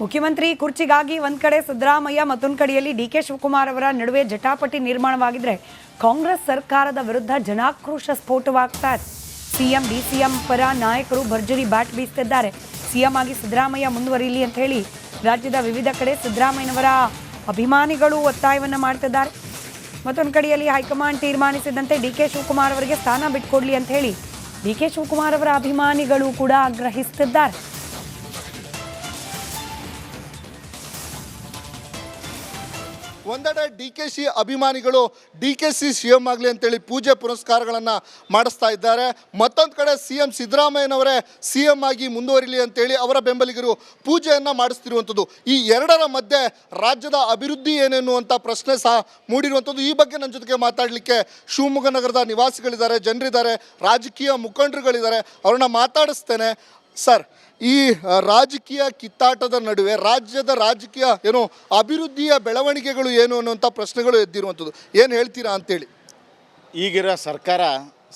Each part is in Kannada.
ಮುಖ್ಯಮಂತ್ರಿ ಕುರ್ಚಿಗಾಗಿ ಒಂದ್ ಕಡೆ ಸಿದ್ದರಾಮಯ್ಯ ಮತ್ತೊಂದು ಕಡೆಯಲ್ಲಿ ಡಿ ಕೆ ಶಿವಕುಮಾರ್ ಅವರ ನಡುವೆ ಜಟಾಪಟಿ ನಿರ್ಮಾಣವಾಗಿದ್ರೆ ಕಾಂಗ್ರೆಸ್ ಸರ್ಕಾರದ ವಿರುದ್ಧ ಜನಾಕ್ರೋಶ ಸ್ಫೋಟವಾಗ್ತಾ ಇದೆ. ಸಿಎಂ ಡಿಸಿಎಂ ಪರ ನಾಯಕರು ಭರ್ಜರಿ ಬ್ಯಾಟ್ ಬೀಸ್ತಿದ್ದಾರೆ. ಸಿಎಂ ಆಗಿ ಸಿದ್ದರಾಮಯ್ಯ ಮುಂದುವರಿಯಲಿ ಅಂತ ಹೇಳಿ ರಾಜ್ಯದ ವಿವಿಧ ಕಡೆ ಸಿದ್ದರಾಮಯ್ಯನವರ ಅಭಿಮಾನಿಗಳು ಒತ್ತಾಯವನ್ನು ಮಾಡ್ತಿದ್ದಾರೆ. ಮತ್ತೊಂದು ಕಡೆಯಲ್ಲಿ ಹೈಕಮಾಂಡ್ ತೀರ್ಮಾನಿಸಿದಂತೆ ಡಿ ಕೆ ಶಿವಕುಮಾರ್ ಅವರಿಗೆ ಸ್ಥಾನ ಬಿಟ್ಕೊಡ್ಲಿ ಅಂತ ಹೇಳಿ ಡಿ ಕೆ ಶಿವಕುಮಾರ್ ಅವರ ಅಭಿಮಾನಿಗಳು ಕೂಡ ಆಗ್ರಹಿಸುತ್ತಿದ್ದಾರೆ ಒಂದೆಡೆ ಡಿ ಕೆ ಸಿ ಅಭಿಮಾನಿಗಳು D K C C M ಆಗಲಿ ಅಂತೇಳಿ ಪೂಜೆ ಪುರಸ್ಕಾರಗಳನ್ನು ಮಾಡಿಸ್ತಾ ಇದ್ದಾರೆ. ಮತ್ತೊಂದು ಕಡೆ ಸಿ ಎಂ ಸಿದ್ದರಾಮಯ್ಯನವರೇ ಸಿ ಎಂ ಆಗಿ ಮುಂದುವರಿಲಿ ಅಂತೇಳಿ ಅವರ ಬೆಂಬಲಿಗರು ಪೂಜೆಯನ್ನು ಮಾಡಿಸ್ತಿರುವಂಥದ್ದು. ಈ ಎರಡರ ಮಧ್ಯೆ ರಾಜ್ಯದ ಅಭಿವೃದ್ಧಿ ಏನೇನು ಅಂತ ಪ್ರಶ್ನೆ ಸಹ ಮೂಡಿರುವಂಥದ್ದು. ಈ ಬಗ್ಗೆ ನನ್ನ ಜೊತೆಗೆ ಮಾತಾಡಲಿಕ್ಕೆ ಶಿವಮೊಗ್ಗ ನಗರದ ನಿವಾಸಿಗಳಿದ್ದಾರೆ, ಜನರಿದ್ದಾರೆ, ರಾಜಕೀಯ ಮುಖಂಡರುಗಳಿದ್ದಾರೆ. ಅವ್ರನ್ನ ಮಾತಾಡಿಸ್ತೇನೆ. ಸರ್ ಈ ರಾಜಕೀಯ ಕಿತ್ತಾಟದ ನಡುವೆ ರಾಜ್ಯದ ರಾಜಕೀಯ ಏನು ಅಭಿವೃದ್ಧಿಯ ಬೆಳವಣಿಗೆಗಳು ಏನು ಅನ್ನುವಂಥ ಪ್ರಶ್ನೆಗಳು ಎದ್ದಿರುವಂಥದ್ದು. ಏನು ಹೇಳ್ತೀರಾ ಅಂತೇಳಿ? ಈಗಿರೋ ಸರ್ಕಾರ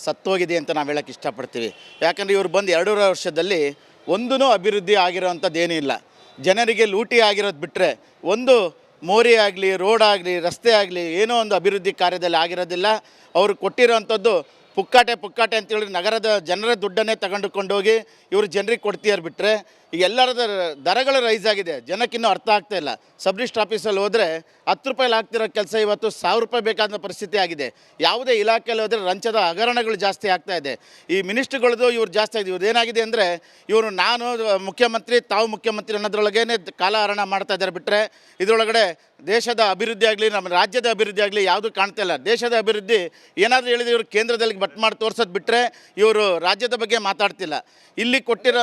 ಸತ್ತೋಗಿದೆ ಅಂತ ನಾವು ಹೇಳಕ್ಕೆ ಇಷ್ಟಪಡ್ತೀವಿ. ಯಾಕಂದರೆ ಇವರು ಬಂದು ಎರಡೂವರೆ ವರ್ಷದಲ್ಲಿ ಒಂದೂ ಅಭಿವೃದ್ಧಿ ಆಗಿರೋವಂಥದ್ದು ಏನೂ ಇಲ್ಲ. ಜನರಿಗೆ ಲೂಟಿ ಆಗಿರೋದು ಬಿಟ್ಟರೆ ಒಂದು ಮೋರಿ ಆಗಲಿ, ರೋಡ್ ಆಗಲಿ, ರಸ್ತೆ ಆಗಲಿ ಏನೋ ಒಂದು ಅಭಿವೃದ್ಧಿ ಕಾರ್ಯದಲ್ಲಿ ಆಗಿರೋದಿಲ್ಲ. ಅವರು ಕೊಟ್ಟಿರೋವಂಥದ್ದು ಪುಕ್ಕಾಟೆ ಪುಕ್ಕಾಟೆ ಅಂತೇಳಿ ನಗರದ ಜನರ ದುಡ್ಡನ್ನೇ ತಗೊಂಡುಕೊಂಡೋಗಿ ಇವರು ಜನರಿಗೆ ಕೊಡ್ತೀಯಾರು ಬಿಟ್ಟರೆ ಈಗ ಎಲ್ಲರದ ದರಗಳು ರೈಸ್ ಆಗಿದೆ. ಜನಕ್ಕಿನ್ನೂ ಅರ್ಥ ಆಗ್ತಾ ಇಲ್ಲ. ಸಬ್ ಆಫೀಸಲ್ಲಿ ಹೋದರೆ ಹತ್ತು ರೂಪಾಯಿಲಿ ಆಗ್ತಿರೋ ಕೆಲಸ ಇವತ್ತು ಸಾವಿರ ರೂಪಾಯಿ ಬೇಕಾದ ಪರಿಸ್ಥಿತಿ ಆಗಿದೆ. ಯಾವುದೇ ಇಲಾಖೆಯಲ್ಲಿ ಹೋದರೆ ಲಂಚದ ಹಗರಣಗಳು ಜಾಸ್ತಿ ಆಗ್ತಾ ಇದೆ. ಈ ಮಿನಿಸ್ಟ್ರುಗಳದ್ದು ಇವ್ರು ಜಾಸ್ತಿ ಆಗಿದೆ. ಇವ್ರು ಏನಾಗಿದೆ ಅಂದರೆ ಇವರು ನಾನು, ಮುಖ್ಯಮಂತ್ರಿ, ತಾವು ಮುಖ್ಯಮಂತ್ರಿ ಅನ್ನೋದ್ರೊಳಗೇನೆ ಕಾಲಹರಣ ಮಾಡ್ತಾ ಇದ್ದಾರೆ ಬಿಟ್ಟರೆ ಇದರೊಳಗಡೆ ದೇಶದ ಅಭಿವೃದ್ಧಿ ಆಗಲಿ, ನಮ್ಮ ರಾಜ್ಯದ ಅಭಿವೃದ್ಧಿ ಆಗಲಿ ಯಾವುದು ಕಾಣ್ತಾ ಇಲ್ಲ. ದೇಶದ ಅಭಿವೃದ್ಧಿ ಏನಾದರೂ ಹೇಳಿದ್ರೆ ಇವರು ಕೇಂದ್ರದಲ್ಲಿ ಬಟ್ ಮಾಡಿ ತೋರ್ಸೋದು ಬಿಟ್ಟರೆ ಇವರು ರಾಜ್ಯದ ಬಗ್ಗೆ ಮಾತಾಡ್ತಿಲ್ಲ. ಇಲ್ಲಿ ಕೊಟ್ಟಿರೋ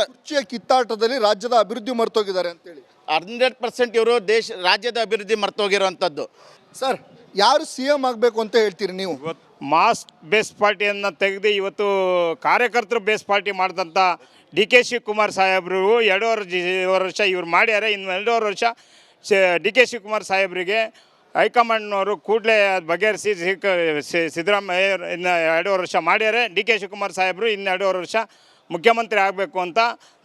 ಕಿತ್ತಾಟದಲ್ಲಿ ರಾಜ್ಯದ ಅಭಿವೃದ್ಧಿ ಮರ್ತೋಗಿದ್ದಾರೆ ಅಂತೇಳಿ. ಹಂಡ್ರೆಡ್ ಪರ್ಸೆಂಟ್ ಇವರು ದೇಶ ರಾಜ್ಯದ ಅಭಿವೃದ್ಧಿ ಮರ್ತೋಗಿರುವಂಥದ್ದು. ಸರ್ ಯಾರು ಸಿ ಎಂ ಆಗಬೇಕು ಅಂತ ಹೇಳ್ತೀರಿ ನೀವು? ಇವತ್ತು ಮಾಸ್ ಬೇಸ್ ಪಾರ್ಟಿಯನ್ನು ತೆಗೆದು ಇವತ್ತು ಕಾರ್ಯಕರ್ತರು ಬೇಸ್ ಪಾರ್ಟಿ ಮಾಡಿದಂಥ ಡಿ ಕೆ ಶಿವಕುಮಾರ್ ಸಾಹೇಬರು ಎರಡೂವರೆ ಜಿ- ವರ್ಷ ಇವ್ರು ಮಾಡ್ಯಾರೆ. ಇನ್ನು ಎರಡೂವರೆ ವರ್ಷ ಡಿ ಕೆ ಶಿವಕುಮಾರ್ ಸಾಹೇಬರಿಗೆ ಹೈಕಮಾಂಡ್ನವರು ಕೂಡಲೇ ಬಗೆಹರಿಸಿ ಸಿದ್ದರಾಮಯ್ಯ ಇನ್ನು ಎರಡೂವರೆ ವರ್ಷ ಮಾಡ್ಯಾರೆ. ಡಿ ಕೆ ಶಿವಕುಮಾರ್ ಸಾಹೇಬರು ಇನ್ನು ಎರಡೂವರೆ ವರ್ಷ ಮುಖ್ಯಮಂತ್ರಿ ಆಗಬೇಕು ಅಂತ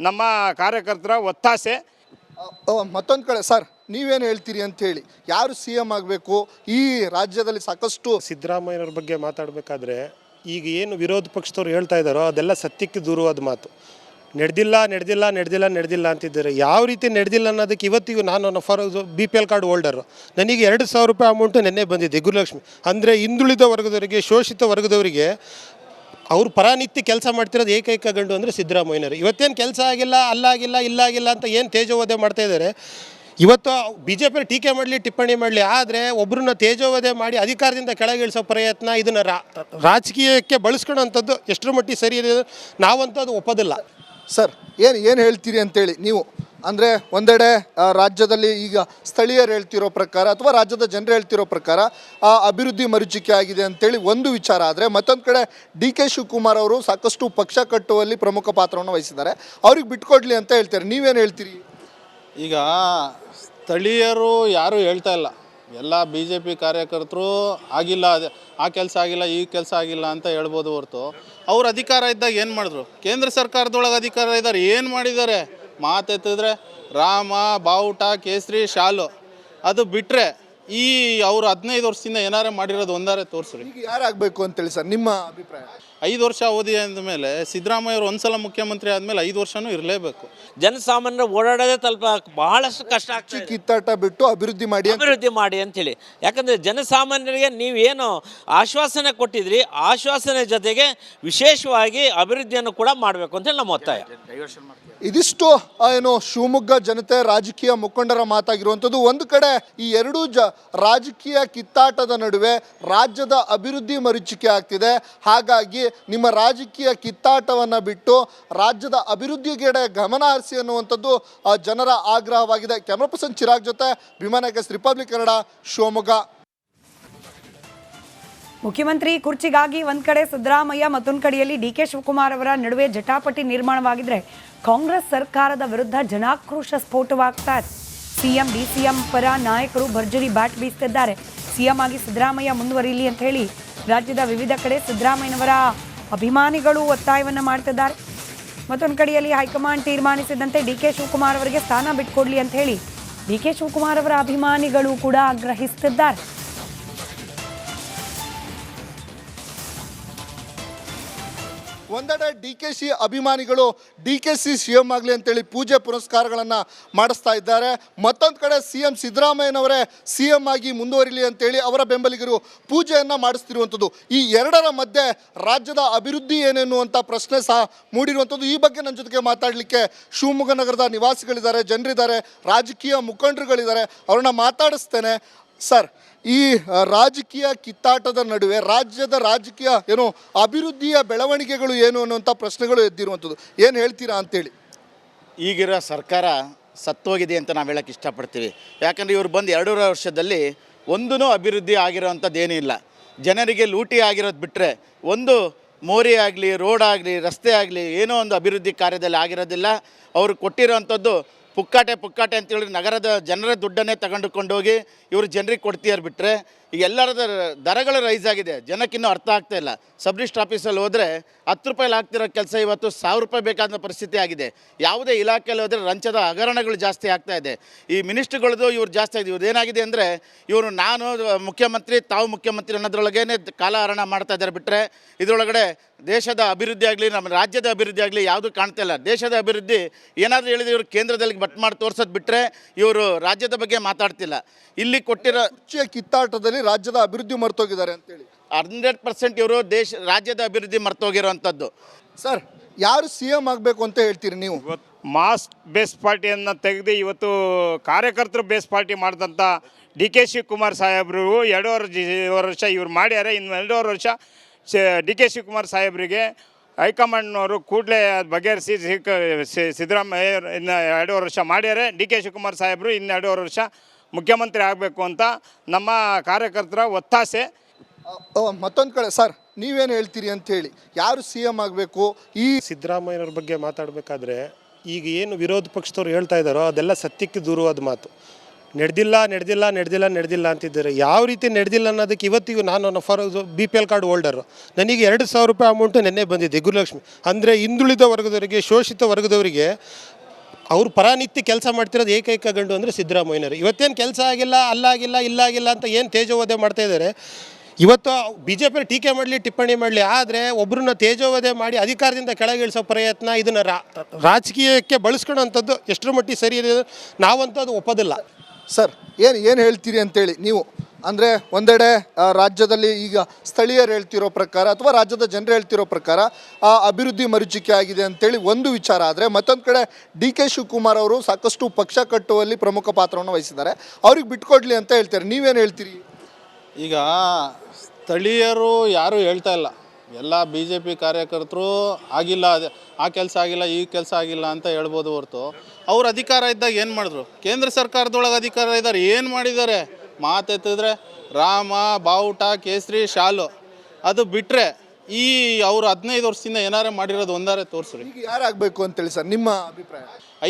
ನಮ್ಮ ಕಾರ್ಯಕರ್ತರ ಒತ್ತಾಸೆ. ಮತ್ತೊಂದು ಕಡೆ ಸರ್ ನೀವೇನು ಹೇಳ್ತೀರಿ ಅಂತ ಹೇಳಿ ಯಾರು ಸಿ ಎಂ ಆಗಬೇಕು? ಈ ರಾಜ್ಯದಲ್ಲಿ ಸಾಕಷ್ಟು ಸಿದ್ದರಾಮಯ್ಯನವ್ರ ಬಗ್ಗೆ ಮಾತಾಡಬೇಕಾದ್ರೆ ಈಗ ಏನು ವಿರೋಧ ಪಕ್ಷದವ್ರು ಹೇಳ್ತಾ ಇದ್ದಾರೋ ಅದೆಲ್ಲ ಸತ್ಯಕ್ಕೆ ದೂರವಾದ ಮಾತು. ನಡೆದಿಲ್ಲ ನಡೆದಿಲ್ಲ ನಡೆದಿಲ್ಲ ನಡೆದಿಲ್ಲ ಅಂತಿದ್ದಾರೆ. ಯಾವ ರೀತಿ ನಡೆದಿಲ್ಲ ಅನ್ನೋದಕ್ಕೆ ಇವತ್ತಿಗೂ ನಾನು for B P L card holder. ನನಗೆ ಎರಡು ಸಾವಿರ ರೂಪಾಯಿ ಅಮೌಂಟು ನೆನ್ನೆ ಬಂದಿದೆ ಗುರುಲಕ್ಷ್ಮಿ. ಅಂದರೆ ಹಿಂದುಳಿದ ವರ್ಗದವರಿಗೆ ಶೋಷಿತ ವರ್ಗದವರಿಗೆ ಅವ್ರು ಪರಾನಿತ್ಯ ಕೆಲಸ ಮಾಡ್ತಿರೋದು ಏಕೈಕ ಗಂಡು ಅಂದರೆ ಸಿದ್ದರಾಮಯ್ಯನವರು. ಇವತ್ತೇನು ಕೆಲಸ ಆಗಿಲ್ಲ, ಅಲ್ಲಾಗಿಲ್ಲ, ಇಲ್ಲಾಗಿಲ್ಲ ಅಂತ ಏನು ತೇಜೋವಧೆ ಮಾಡ್ತಾ ಇದ್ದಾರೆ ಇವತ್ತು ಬಿ ಜೆ ಪಿ ಟೀಕೆ ಮಾಡಲಿ, ಟಿಪ್ಪಣಿ ಮಾಡಲಿ, ಆದರೆ ಒಬ್ಬರನ್ನ ತೇಜೋವಧೆ ಮಾಡಿ ಅಧಿಕಾರದಿಂದ ಕೆಳಗಿಳಿಸೋ ಪ್ರಯತ್ನ ಇದನ್ನು ರಾಜಕೀಯಕ್ಕೆ ಬಳಸ್ಕೊಳ್ಳೋಂಥದ್ದು ಎಷ್ಟರ ಮಟ್ಟಿಗೆ ಸರಿ ಇದೆ ನಾವಂತೂ ಅದು ಒಪ್ಪೋದಿಲ್ಲ. ಸರ್, ಏನು ಏನು ಹೇಳ್ತೀರಿ ಅಂತೇಳಿ ನೀವು? ಅಂದರೆ ಒಂದೆಡೆ ರಾಜ್ಯದಲ್ಲಿ ಈಗ ಸ್ಥಳೀಯರು ಹೇಳ್ತಿರೋ ಪ್ರಕಾರ ಅಥವಾ ರಾಜ್ಯದ ಜನರು ಹೇಳ್ತಿರೋ ಪ್ರಕಾರ ಆ, ಅಭಿವೃದ್ಧಿ ಮರುಚಿಕೆ ಆಗಿದೆ ಅಂತೇಳಿ ಒಂದು ವಿಚಾರ ಆದರೆ ಮತ್ತೊಂದು ಕಡೆ ಡಿ ಕೆ ಶಿವಕುಮಾರ್ ಅವರು ಸಾಕಷ್ಟು ಪಕ್ಷ ಕಟ್ಟುವಲ್ಲಿ ಪ್ರಮುಖ ಪಾತ್ರವನ್ನು ವಹಿಸಿದ್ದಾರೆ. ಅವ್ರಿಗೆ ಬಿಟ್ಕೊಡ್ಲಿ ಅಂತ ಹೇಳ್ತಾರೆ. ನೀವೇನು ಹೇಳ್ತೀರಿ? ಈಗ ಸ್ಥಳೀಯರು ಯಾರೂ ಹೇಳ್ತಾ ಇಲ್ಲ. ಎಲ್ಲ ಬಿ ಜೆ ಪಿ ಕಾರ್ಯಕರ್ತರು ಆಗಿಲ್ಲ ಅದೇ ಆ ಕೆಲಸ ಆಗಿಲ್ಲ ಈ ಕೆಲಸ ಆಗಿಲ್ಲ ಅಂತ ಹೇಳ್ಬೋದು ಹೊರತು. ಅವ್ರು ಅಧಿಕಾರ ಇದ್ದಾಗ ಏನು ಮಾಡಿದ್ರು? ಕೇಂದ್ರ ಸರ್ಕಾರದೊಳಗೆ ಅಧಿಕಾರ ಇದ್ದಾರೆ. ಏನು ಮಾಡಿದ್ದಾರೆ? ಮಾತೆತ್ತಿದ್ರೆ ರಾಮ ಬಾವುಟ ಕೇಸರಿ ಶಾಲು. ಅದು ಬಿಟ್ಟರೆ ಈ ಅವರು ಹದಿನೈದು ವರ್ಷದಿಂದ ಏನಾರೇ ಮಾಡಿರೋದು ಒಂದಾರೆ ತೋರಿಸ್ರಿ. ಈಗ ಯಾರಾಗಬೇಕು ಅಂತೇಳಿ ಸರ್ ನಿಮ್ಮ ಅಭಿಪ್ರಾಯ? ಐದು ವರ್ಷ ಅವಧಿ ಅಂದಮೇಲೆ ಸಿದ್ದರಾಮಯ್ಯ ಅವರು ಒಂದ್ಸಲ ಮುಖ್ಯಮಂತ್ರಿ ಆದಮೇಲೆ ಐದು ವರ್ಷನೂ ಇರಲೇಬೇಕು. ಜನಸಾಮಾನ್ಯರ ಓಡಾಡೋದೇ ತಲುಪ ಬಹಳಷ್ಟು ಕಷ್ಟ ಆಗ್ತದೆ ಕಿತ್ತಾಟ ಬಿಟ್ಟು ಅಭಿವೃದ್ಧಿ ಮಾಡಿ ಅಂತ. ಅಭಿವೃದ್ಧಿ ಮಾಡಿ ಅಂತೇಳಿ. ಯಾಕಂದರೆ ಜನಸಾಮಾನ್ಯರಿಗೆ ನೀವೇನು ಆಶ್ವಾಸನೆ ಕೊಟ್ಟಿದ್ರಿ ಆಶ್ವಾಸನೆ ಜೊತೆಗೆ ವಿಶೇಷವಾಗಿ ಅಭಿವೃದ್ಧಿಯನ್ನು ಕೂಡ ಮಾಡಬೇಕು ಅಂತೇಳಿ ನಮ್ಮ ಒತ್ತಾಯ. ಇದಿಷ್ಟು ಏನು ಶಿವಮೊಗ್ಗ ಜನತೆ ರಾಜಕೀಯ ಮುಖಂಡರ ಮಾತಾಗಿರುವಂಥದ್ದು. ಒಂದು ಕಡೆ ಈ ಎರಡೂ ಜ ರಾಜಕೀಯ ಕಿತ್ತಾಟದ ನಡುವೆ ರಾಜ್ಯದ ಅಭಿವೃದ್ಧಿ ಮರೀಚಿಕೆ ಆಗ್ತಿದೆ. ಹಾಗಾಗಿ ನಿಮ್ಮ ರಾಜಕೀಯ ಕಿತ್ತಾಟವನ್ನು ಬಿಟ್ಟು ರಾಜ್ಯದ ಅಭಿವೃದ್ಧಿಗೆಡೆ ಗಮನ ಹರಿಸಿ ಅನ್ನುವಂಥದ್ದು ಜನರ ಆಗ್ರಹವಾಗಿದೆ. ಕ್ಯಾಮ್ರಾ ಪರ್ಸನ್ ಚಿರಾಗ್ ಜೊತೆ ವಿಮಾನಕ್ಕೆ ರಿಪಬ್ಲಿಕ್ ಕನ್ನಡ, ಶಿವಮೊಗ್ಗ. ಮುಖ್ಯಮಂತ್ರಿ ಕುರ್ಚಿಗಾಗಿ ಒಂದ್ ಕಡೆ ಸಿದ್ದರಾಮಯ್ಯ ಮತ್ತೊಂದು ಕಡೆಯಲ್ಲಿ ಡಿ ಕೆ ಶಿವಕುಮಾರ್ ಅವರ ನಡುವೆ ಜಟಾಪಟಿ ನಿರ್ಮಾಣವಾಗಿದ್ರೆ ಕಾಂಗ್ರೆಸ್ ಸರ್ಕಾರದ ವಿರುದ್ಧ ಜನಾಕ್ರೋಶ ಸ್ಫೋಟವಾಗ್ತಾ ಇದೆ. ಸಿಎಂ, ಡಿಸಿಎಂ ಪರ ನಾಯಕರು ಭರ್ಜರಿ ಬ್ಯಾಟ್ ಬೀಸ್ತಿದ್ದಾರೆ. ಸಿಎಂ ಆಗಿ ಸಿದ್ದರಾಮಯ್ಯ ಮುಂದುವರಿಯಲಿ ಅಂತ ಹೇಳಿ ರಾಜ್ಯದ ವಿವಿಧ ಕಡೆ ಸಿದ್ದರಾಮಯ್ಯನವರ ಅಭಿಮಾನಿಗಳು ಒತ್ತಾಯವನ್ನು ಮಾಡ್ತಿದ್ದಾರೆ. ಮತ್ತೊಂದು ಕಡೆಯಲ್ಲಿ ಹೈಕಮಾಂಡ್ ತೀರ್ಮಾನಿಸಿದಂತೆ ಡಿ ಕೆ ಶಿವಕುಮಾರ್ ಅವರಿಗೆ ಸ್ಥಾನ ಬಿಟ್ಕೊಡ್ಲಿ ಅಂತ ಹೇಳಿ ಡಿ ಕೆ ಶಿವಕುಮಾರ್ ಅವರ ಅಭಿಮಾನಿಗಳು ಕೂಡ ಆಗ್ರಹಿಸುತ್ತಿದ್ದಾರೆ ಒಂದೆಡೆ ಡಿ ಕೆ ಸಿ ಅಭಿಮಾನಿಗಳು D K C C M ಆಗಲಿ ಅಂತೇಳಿ ಪೂಜೆ ಪುರಸ್ಕಾರಗಳನ್ನು ಮಾಡಿಸ್ತಾ ಇದ್ದಾರೆ. ಮತ್ತೊಂದು ಕಡೆ ಸಿ ಎಂ ಸಿದ್ದರಾಮಯ್ಯನವರೇ ಸಿ ಎಂ ಆಗಿ ಮುಂದುವರಿಲಿ ಅಂತೇಳಿ ಅವರ ಬೆಂಬಲಿಗರು ಪೂಜೆಯನ್ನು ಮಾಡಿಸ್ತಿರುವಂಥದ್ದು. ಈ ಎರಡರ ಮಧ್ಯೆ ರಾಜ್ಯದ ಅಭಿವೃದ್ಧಿ ಏನೆನ್ನುವಂಥ ಪ್ರಶ್ನೆ ಸಹ ಮೂಡಿರುವಂಥದ್ದು. ಈ ಬಗ್ಗೆ ನನ್ನ ಜೊತೆಗೆ ಮಾತಾಡಲಿಕ್ಕೆ ಶಿವಮೊಗ್ಗ ನಗರದ ನಿವಾಸಿಗಳಿದ್ದಾರೆ, ಜನರಿದ್ದಾರೆ, ರಾಜಕೀಯ ಮುಖಂಡರುಗಳಿದ್ದಾರೆ. ಅವ್ರನ್ನ ಮಾತಾಡಿಸ್ತೇನೆ. ಸರ್, ಈ ರಾಜಕೀಯ ಕಿತ್ತಾಟದ ನಡುವೆ ರಾಜ್ಯದ ರಾಜಕೀಯ ಏನು ಅಭಿವೃದ್ಧಿಯ ಬೆಳವಣಿಗೆಗಳು ಏನು ಅನ್ನುವಂಥ ಪ್ರಶ್ನೆಗಳು ಎದ್ದಿರುವಂಥದ್ದು. ಏನು ಹೇಳ್ತೀರಾ ಅಂತೇಳಿ? ಈಗಿರೋ ಸರ್ಕಾರ ಸತ್ತೋಗಿದೆ ಅಂತ ನಾವು ಹೇಳಕ್ಕೆ ಇಷ್ಟಪಡ್ತೀವಿ. ಯಾಕಂದರೆ ಇವರು ಬಂದು ಎರಡೂವರೆ ವರ್ಷದಲ್ಲಿ ಒಂದೂ ಅಭಿವೃದ್ಧಿ ಆಗಿರೋವಂಥದ್ದು ಏನೂ ಇಲ್ಲ. ಜನರಿಗೆ ಲೂಟಿ ಆಗಿರೋದು ಬಿಟ್ಟರೆ ಒಂದು ಮೋರಿ ಆಗಲಿ, ರೋಡ್ ಆಗಲಿ, ರಸ್ತೆ ಆಗಲಿ ಏನೋ ಒಂದು ಅಭಿವೃದ್ಧಿ ಕಾರ್ಯದಲ್ಲಿ ಆಗಿರೋದಿಲ್ಲ. ಅವರು ಕೊಟ್ಟಿರೋವಂಥದ್ದು ಪುಕ್ಕಾಟೆ ಪುಕ್ಕಾಟೆ ಅಂತೇಳಿ ನಗರದ ಜನರ ದುಡ್ಡನ್ನೇ ತಗೊಂಡುಕೊಂಡೋಗಿ ಇವರು ಜನರಿಗೆ ಕೊಡ್ತೀಯರ್ ಬಿಟ್ಟರೆ ಈಗ ಎಲ್ಲರದ ದರಗಳು ರೈಸ್ ಆಗಿದೆ. ಜನಕ್ಕಿನ್ನೂ ಅರ್ಥ ಆಗ್ತಾ ಇಲ್ಲ. ಸಬ್ ಆಫೀಸಲ್ಲಿ ಹೋದರೆ ಹತ್ತು ರೂಪಾಯಿಲಿ ಆಗ್ತಿರೋ ಕೆಲಸ ಇವತ್ತು ಸಾವಿರ ರೂಪಾಯಿ ಬೇಕಾದ ಪರಿಸ್ಥಿತಿ ಆಗಿದೆ. ಯಾವುದೇ ಇಲಾಖೆಯಲ್ಲಿ ಹೋದರೆ ಲಂಚದ ಹಗರಣಗಳು ಜಾಸ್ತಿ ಆಗ್ತಾ ಇದೆ. ಈ ಮಿನಿಸ್ಟ್ರುಗಳದ್ದು ಇವ್ರು ಜಾಸ್ತಿ ಆಗಿದೆ. ಇವ್ರದ್ದು ಏನಾಗಿದೆ ಅಂದರೆ ಇವರು ನಾನು, ಮುಖ್ಯಮಂತ್ರಿ, ತಾವು ಮುಖ್ಯಮಂತ್ರಿ ಅನ್ನೋದ್ರೊಳಗೇನೆ ಕಾಲಹರಣ ಮಾಡ್ತಾ ಇದ್ದಾರೆ. ಬಿಟ್ಟರೆ ಇದರೊಳಗಡೆ ದೇಶದ ಅಭಿವೃದ್ಧಿ ಆಗಲಿ, ನಮ್ಮ ರಾಜ್ಯದ ಅಭಿವೃದ್ಧಿ ಆಗಲಿ ಯಾವುದು ಕಾಣ್ತಾ ಇಲ್ಲ. ದೇಶದ ಅಭಿವೃದ್ಧಿ ಏನಾದರೂ ಹೇಳಿದ್ರೆ ಇವರು ಕೇಂದ್ರದಲ್ಲಿ ಬಟ್ ಮಾಡಿ ತೋರ್ಸೋದು ಬಿಟ್ಟರೆ ಇವರು ರಾಜ್ಯದ ಬಗ್ಗೆ ಮಾತಾಡ್ತಿಲ್ಲ. ಇಲ್ಲಿ ಕೊಟ್ಟಿರೋ ಕುರ್ಚಿಯ ರಾಜ್ಯದ ಅಭಿವೃದ್ಧಿ ಮರ್ತೋಗಿದ್ದಾರೆ ಅಂತೇಳಿ. ಹಂಡ್ರೆಡ್ ಪರ್ಸೆಂಟ್ ಇವರು ದೇಶ ರಾಜ್ಯದ ಅಭಿವೃದ್ಧಿ ಮರ್ತೋಗಿರೋವಂಥದ್ದು. ಸರ್ ಯಾರು ಸಿ ಎಂ ಆಗಬೇಕು ಅಂತ ಹೇಳ್ತೀರಿ ನೀವು? ಇವತ್ತು ಮಾಸ್ ಬೇಸ್ ಪಾರ್ಟಿಯನ್ನು ತೆಗೆದು ಇವತ್ತು ಕಾರ್ಯಕರ್ತರು ಬೇಸ್ ಪಾರ್ಟಿ ಮಾಡಿದಂಥ ಡಿ ಕೆ ಶಿವಕುಮಾರ್ ಸಾಹೇಬರು ಎರಡೂವರೆ ವರ್ಷ ಇವ್ರು ಮಾಡ್ಯಾರೆ. ಇನ್ನು ಎರಡೂವರೆ ವರ್ಷ ಡಿ ಕೆ ಶಿವಕುಮಾರ್ ಸಾಹೇಬರಿಗೆ ಹೈಕಮಾಂಡ್ನವರು ಕೂಡಲೇ ಅದು ಬಗೆಹರಿಸಿ ಸಿದ್ದರಾಮಯ್ಯ ಇನ್ನು ಎರಡೂವರೆ ವರ್ಷ ಮಾಡ್ಯಾರೆ. ಡಿ ಕೆ ಶಿವಕುಮಾರ್ ಸಾಹೇಬರು ಇನ್ನು ಎರಡೂವರೆ ವರ್ಷ ಮುಖ್ಯಮಂತ್ರಿ ಆಗಬೇಕು ಅಂತ ನಮ್ಮ ಕಾರ್ಯಕರ್ತರ ಒತ್ತಾಸೆ. ಮತ್ತೊಂದು ಕಡೆ ಸರ್ ನೀವೇನು ಹೇಳ್ತೀರಿ ಅಂತ ಹೇಳಿ ಯಾರು ಸಿ ಎಂ ಆಗಬೇಕು? ಈ ಸಿದ್ದರಾಮಯ್ಯನವ್ರ ಬಗ್ಗೆ ಮಾತಾಡಬೇಕಾದ್ರೆ ಈಗ ಏನು ವಿರೋಧ ಪಕ್ಷದವ್ರು ಹೇಳ್ತಾ ಇದ್ದಾರೋ ಅದೆಲ್ಲ ಸತ್ಯಕ್ಕೆ ದೂರವಾದ ಮಾತು. ನಡೆದಿಲ್ಲ ನಡೆದಿಲ್ಲ ನಡೆದಿಲ್ಲ ನಡೆದಿಲ್ಲ ಅಂತಿದ್ದಾರೆ. ಯಾವ ರೀತಿ ನಡೆದಿಲ್ಲ ಅನ್ನೋದಕ್ಕೆ ಇವತ್ತಿಗೂ ನಾನು for B P L card holder. ನನಗೆ ಎರಡು ಸಾವಿರ ರೂಪಾಯಿ ಅಮೌಂಟು ನೆನ್ನೆ ಬಂದಿದೆ ಗುರುಲಕ್ಷ್ಮಿ. ಅಂದರೆ ಹಿಂದುಳಿದ ವರ್ಗದವರಿಗೆ ಶೋಷಿತ ವರ್ಗದವರಿಗೆ ಅವ್ರು ಪರಾನಿತ್ಯ ಕೆಲಸ ಮಾಡ್ತಿರೋದು ಏಕೈಕ ಗಂಡು ಅಂದರೆ ಸಿದ್ದರಾಮಯ್ಯನವರು. ಇವತ್ತೇನು ಕೆಲಸ ಆಗಿಲ್ಲ, ಅಲ್ಲಾಗಿಲ್ಲ, ಇಲ್ಲಾಗಿಲ್ಲ ಅಂತ ಏನು ತೇಜೋವಧೆ ಮಾಡ್ತಾ ಇದ್ದಾರೆ ಇವತ್ತು ಬಿ ಜೆ ಪಿ ಟೀಕೆ ಮಾಡಲಿ, ಟಿಪ್ಪಣಿ ಮಾಡಲಿ, ಆದರೆ ಒಬ್ಬರನ್ನ ತೇಜೋವಧೆ ಮಾಡಿ ಅಧಿಕಾರದಿಂದ ಕೆಳಗಿಳಿಸೋ ಪ್ರಯತ್ನ ಇದನ್ನು ರಾಜಕೀಯಕ್ಕೆ ಬಳಸ್ಕೊಳ್ಳೋಂಥದ್ದು ಎಷ್ಟರ ಮಟ್ಟಿಗೆ ಸರಿ ಇದೆ ನಾವಂತೂ ಅದು ಒಪ್ಪೋದಿಲ್ಲ. ಸರ್, ಏನು ಏನು ಹೇಳ್ತೀರಿ ಅಂತೇಳಿ, ನೀವು, ಅಂದರೆ ಒಂದೆಡೆ ರಾಜ್ಯದಲ್ಲಿ ಈಗ ಸ್ಥಳೀಯರು ಹೇಳ್ತಿರೋ ಪ್ರಕಾರ ಅಥವಾ ರಾಜ್ಯದ ಜನರು ಹೇಳ್ತಿರೋ ಪ್ರಕಾರ, ಆ, ಅಭಿವೃದ್ಧಿ ಮರೀಚಿಕೆ ಆಗಿದೆ ಅಂತೇಳಿ ಒಂದು ವಿಚಾರ ಆದರೆ, ಮತ್ತೊಂದು ಕಡೆ ಡಿ ಕೆ ಶಿವಕುಮಾರ್ ಅವರು ಸಾಕಷ್ಟು ಪಕ್ಷ ಕಟ್ಟುವಲ್ಲಿ ಪ್ರಮುಖ ಪಾತ್ರವನ್ನು ವಹಿಸಿದ್ದಾರೆ. ಅವ್ರಿಗೆ ಬಿಟ್ಕೊಡ್ಲಿ ಅಂತ ಹೇಳ್ತಾರೆ. ನೀವೇನು ಹೇಳ್ತೀರಿ? ಈಗ ಸ್ಥಳೀಯರು ಯಾರೂ ಹೇಳ್ತಾ ಇಲ್ಲ. ಎಲ್ಲ ಬಿ ಜೆ ಪಿ ಕಾರ್ಯಕರ್ತರು ಆಗಿಲ್ಲ ಅದೇ ಆ ಕೆಲಸ ಆಗಿಲ್ಲ, ಈ ಕೆಲಸ ಆಗಿಲ್ಲ ಅಂತ ಹೇಳ್ಬೋದು ಹೊರತು. ಅವ್ರು ಅಧಿಕಾರ ಇದ್ದಾಗ ಏನು ಮಾಡಿದ್ರು? ಕೇಂದ್ರ ಸರ್ಕಾರದೊಳಗೆ ಅಧಿಕಾರ ಇದ್ದಾರೆ, ಏನು ಮಾಡಿದ್ದಾರೆ? ಮಾತೆತ್ತಿದ್ರೆ ರಾಮ, ಬಾವುಟ, ಕೇಸರಿ, ಶಾಲು. ಅದು ಬಿಟ್ಟರೆ ಈ ಅವರು ಹದಿನೈದು ವರ್ಷದಿಂದ ಏನಾರೇ ಮಾಡಿರೋದು ಒಂದಾರೆ ತೋರಿಸ್ರಿ. ಯಾರಾಗಬೇಕು ಅಂತೇಳಿ ಸರ್, ನಿಮ್ಮ ಅಭಿಪ್ರಾಯ?